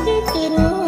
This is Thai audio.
ที่กิน